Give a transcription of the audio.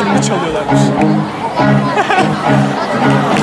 Şimdi çalıyorlarmış.